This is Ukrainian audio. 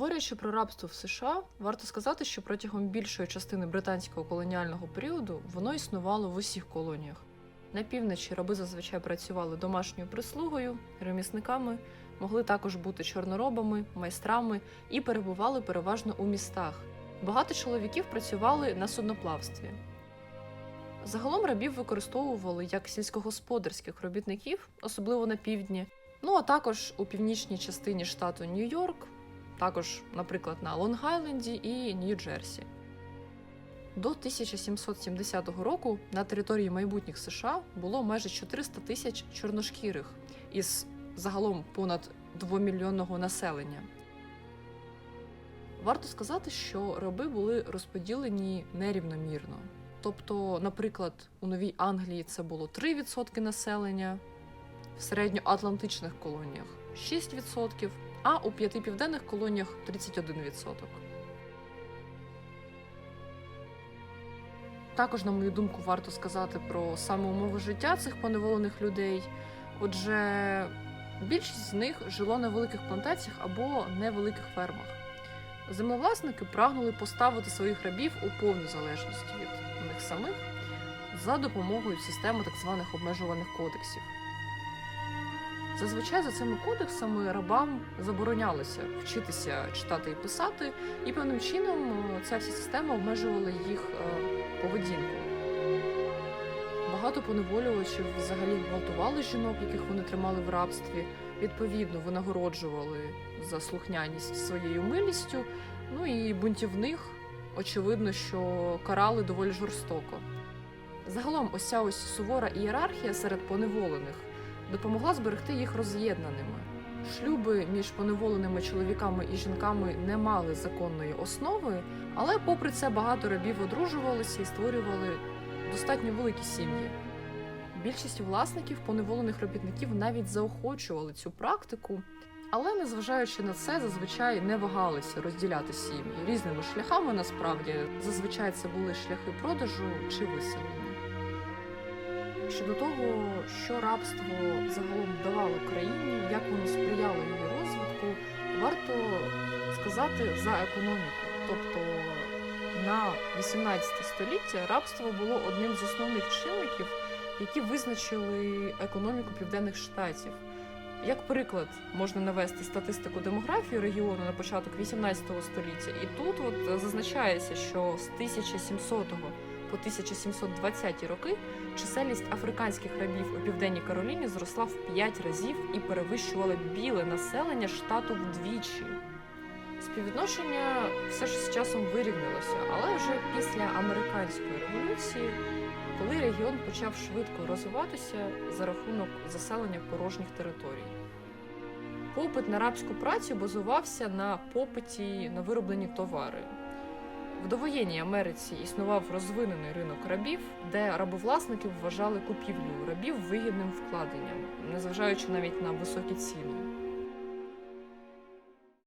Говорячи про рабство в США, варто сказати, що протягом більшої частини британського колоніального періоду воно існувало в усіх колоніях. На півночі раби зазвичай працювали домашньою прислугою, ремісниками, могли також бути чорноробами, майстрами і перебували переважно у містах. Багато чоловіків працювали на судноплавстві. Загалом рабів використовували як сільськогосподарських робітників, особливо на півдні, ну а також у північній частині штату Нью-Йорк, також, наприклад, на Лонг-Айленді і Нью-Джерсі. До 1770 року на території майбутніх США було майже 400 тисяч чорношкірих із загалом понад 2-мільйонного населення. Варто сказати, що раби були розподілені нерівномірно. Тобто, наприклад, у Новій Англії це було 3% населення, в середньоатлантичних колоніях 6%, а у п'яти південних колоніях 31%. Також, на мою думку, варто сказати про саме умови життя цих поневолених людей. Отже, більшість з них жило на великих плантаціях або невеликих фермах. Землевласники прагнули поставити своїх рабів у повну залежність від них самих за допомогою системи так званих обмежуваних кодексів. Зазвичай за цими кодексами рабам заборонялося вчитися читати і писати, і певним чином е, ця вся система обмежувала їх е, поведінку. Багато поневолювачів взагалі гвалтували жінок, яких вони тримали в рабстві, відповідно винагороджували за слухняність своєю милістю. Ну і бунтівних, очевидно, що карали доволі жорстоко. Загалом, ось ця ось сувора ієрархія серед поневолених допомогла зберегти їх роз'єднаними. Шлюби між поневоленими чоловіками і жінками не мали законної основи, але, попри це, багато рабів одружувалися і створювали достатньо великі сім'ї. Більшість власників поневолених робітників навіть заохочували цю практику, але, незважаючи на це, зазвичай не вагалися розділяти сім'ї різними шляхами. Насправді, зазвичай це були шляхи продажу чи виселення. Щодо того, що рабство загалом давало країні, як воно сприяло її розвитку, варто сказати за економіку. Тобто на 18 століття рабство було одним з основних чинників, які визначили економіку південних штатів. Як приклад можна навести статистику демографії регіону на початок 18 століття, і тут от зазначається, що з 1700 по 1720 роки чисельність африканських рабів у південній Кароліні зросла в 5 разів і перевищувала біле населення штату вдвічі. Співвідношення все ж з часом вирівнялося, але вже після американської революції, коли регіон почав швидко розвиватися за рахунок заселення порожніх територій. Попит на рабську працю базувався на попиті на вироблені товари. В довоєнній Америці існував розвинений ринок рабів, де рабовласники вважали купівлю рабів вигідним вкладенням, незважаючи навіть на високі ціни.